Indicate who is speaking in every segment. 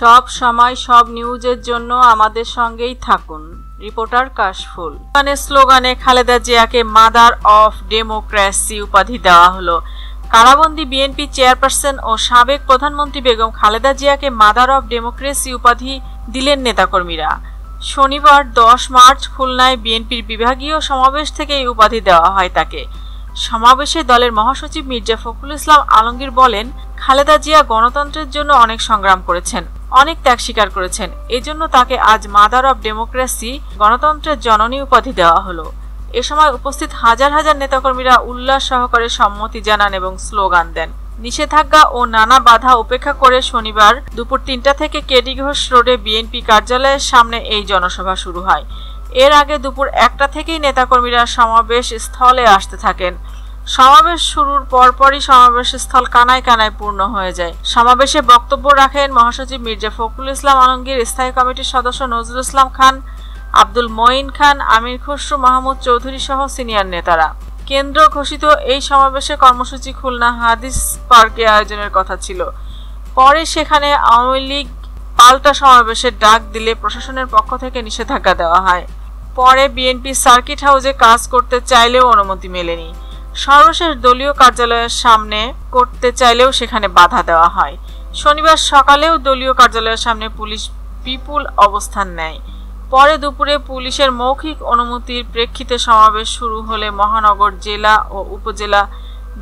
Speaker 1: সব সময় সব নিউজের জন্য আমাদের সঙ্গেই থাকুন। রিপোর্টার কাশফুল। স্লোগানে স্লোগানে খালেদা জিয়াকে মাদার অফ ডেমোক্রেসি উপাধি দেওয়া হলো। কারাবন্দী বিএনপি চেয়ারপারসন ও সাবেক প্রধানমন্ত্রী বেগম খালেদা জিয়াকে মাদার অফ ডেমোক্রেসি উপাধি দিলেন নেতাকর্মীরা। শনিবার দশ মার্চ খুলনায় বিএনপির বিভাগীয় সমাবেশ থেকে এই উপাধি দেওয়া হয় তাকে। সমাবেশে দলের মহাসচিব মির্জা ফখরুল ইসলাম আলমগীর বলেন, খালেদা জিয়া গণতন্ত্রের জন্য অনেক সংগ্রাম করেছেন, অনেক ত্যাগ স্বীকার করেছেন। এজন্য তাকে আজ মাদার অব ডেমোক্রেসি, গণতন্ত্রের জননী উপাধি দেওয়া হলো। এ সময় উপস্থিত হাজার হাজার নেতাকর্মীরা উল্লাস সহকারে সম্মতি জানান এবং স্লোগান দেন। নিষেধাজ্ঞা ও নানা বাধা উপেক্ষা করে শনিবার দুপুর তিনটা থেকে কেডি ঘোষ রোডে বিএনপি কার্যালয়ের সামনে এই জনসভা শুরু হয়। এর আগে দুপুর একটা থেকেই নেতাকর্মীরা সমাবেশ স্থলে আসতে থাকেন। সমাবেশ শুরুর পরপরই সমাবেশ স্থল কানায় কানায় পূর্ণ হয়ে যায়। সমাবেশে বক্তব্য রাখেন মহাসচিব মির্জা ফখরুল ইসলাম আলমগীর, স্থায়ী কমিটির সদস্য নজরুল ইসলাম খান, আব্দুল মঈন খান, আমির খসরু, মাহমুদ চৌধুরী সহ সিনিয়র নেতারা। কেন্দ্র ঘোষিত এই সমাবেশে কর্মসূচি খুলনা হাদিস পার্কে আয়োজনের কথা ছিল। পরে সেখানে আওয়ামী লীগ পাল্টা সমাবেশের ডাক দিলে প্রশাসনের পক্ষ থেকে নিষেধাজ্ঞা দেওয়া হয়। পরে বিএনপি সার্কিট হাউসে কাজ করতে চাইলেও অনুমতি মেলেনি। সর্বশেষ দলীয় কার্যালয়ের সামনে করতে চাইলেও সেখানে বাধা দেওয়া হয়। শনিবার সকালেও দলীয় কার্যালয়ের সামনে পুলিশ বিপুল অবস্থান নেয়। পরে দুপুরে পুলিশের মৌখিক অনুমতির প্রেক্ষিতে সমাবেশ শুরু হলে মহানগর জেলা ও উপজেলা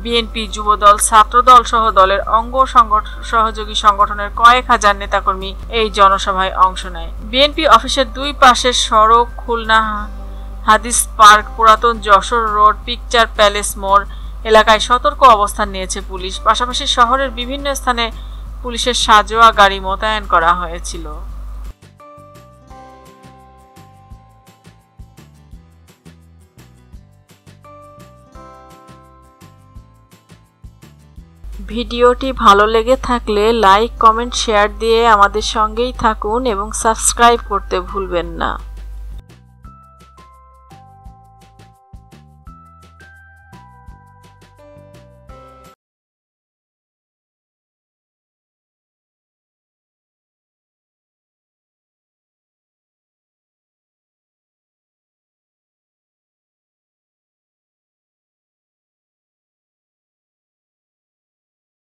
Speaker 1: বিএনপি যুবদল, ছাত্রদল সহ দলের অঙ্গ সহযোগী সংগঠনের কয়েক হাজার নেতাকর্মী এই জনসভায় অংশ নেয়। বিএনপি অফিসের দুই পাশের সড়ক, খুলনা হাদিস পার্ক, পুরাতন যশোর রোড, পিকচার প্যালেস মোড় এলাকায় সতর্ক অবস্থান নিয়েছে পুলিশ। পাশাপাশি শহরের বিভিন্ন স্থানে পুলিশের সাজোয়া গাড়ি মোতায়েন করা হয়েছিল। ভিডিওটি ভালো লেগে থাকলে লাইক, কমেন্ট, শেয়ার দিয়ে আমাদের সঙ্গেই থাকুন এবং সাবস্ক্রাইব করতে ভুলবেন না।